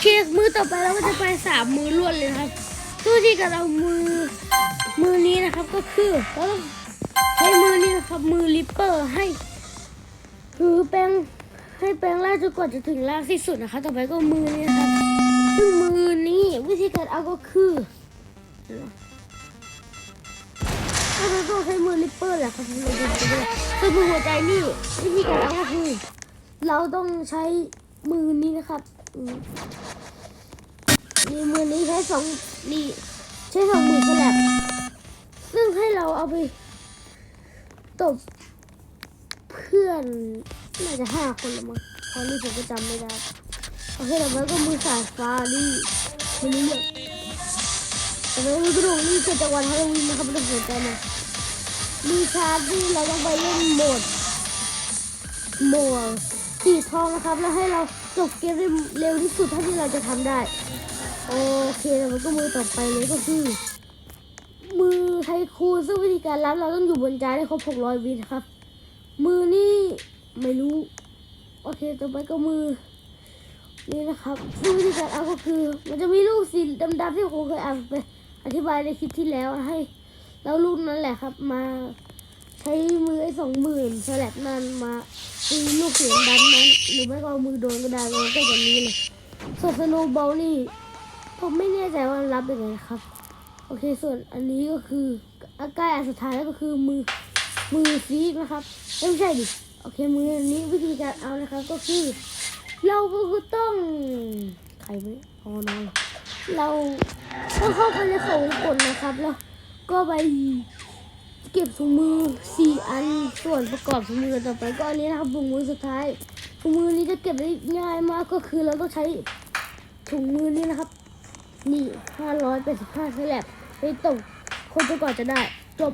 เคมือต่อไปเราก็จะไปสามมือรวดเลยนะครับตู้ที่กับเรามือมือนี้นะครับก็คือเราต้องใช้มือนี้นะครับมือลิปเปอร์ให้คือแปลงให้แปลงล่างจนกว่าจะถึงล่างที่สุดนะคะ ต่อไปก็มือนี้นะครับซึ่งมือนี้วิธีการเอาก็คือก็คือต้องใช้มือลิปเปอร์แหละครับเราจะดูด้วยส่วนมือหัวใจนี่วิธีการเอาก็คือ เราต้องใช้ มือนี้นะครับมนี่มือนี้ใช้สองนี่ใช้สองมือสลับซึ่งให้เราเอาไปตบเพื่อนน่าจะห้าคนละมั้งตอนนี้ผมก็จำไม่ได้โอเคต่อไปก็มือสายฟ้านี่มันนี่เนี่ยต่อไปมือกระดูกนี่เกิดจากวันฮาโลวีนนะครับไม่ต้องสนใจนะมือชาร์จนี่เราต้องไปเล่นโหมดโหมด สีทองนะครับ แล้วให้เราจบเกมได้เร็วที่สุดเท่าที่เราจะทำได้ โอเคแล้วมันก็มือต่อไปเลยก็คือ มือไทคูซึ่งวิธีการรับเราต้องอยู่บนจานให้ครบ600วินะครับ มือนี่ไม่รู้โอเคต่อไปก็มือนี่นะครับซึ่งวิธีการเอาก็คือ มันจะมีลูกสีดำๆที่ผมเคยอ่านไปอธิบายในคลิปที่แล้วให้แล้วลูกนั้นแหละครับมา ใช้มือไอ้สองหมื่นสลับนั้นมาตีลูกเสียงดันนั้นหรือไม่ก็เอามือโดนก็ได้มันก็แบบนี้เลยส่วนสโนว์บอลนี่ผมไม่แน่ใจว่ารับยังไงครับ โอเคส่วนอันนี้ก็คืออาการอันสุดท้ายแล้วก็คือมือมือซีกนะครับไม่ใช่ดิโอเคมืออันนี้วิธีการเอานะครับก็คือ เราก็ต้องใครไม่อ๋อน้องเราต้องเข้าไปในเขาวงกลนะครับแล้วก็ไป เก็บถุงมือสี่อันส่วนประกอบถุงมือต่อไปก็อันนี้นะครับถุงมือสุดท้ายถุงมือนี้จะเก็บได้ง่ายมากก็คือเราต้องใช้ถุงมือนี้นะครับ นี่ห้าร้อยแปดสิบห้าแฉลบไปตกคนประกอบจะได้จบ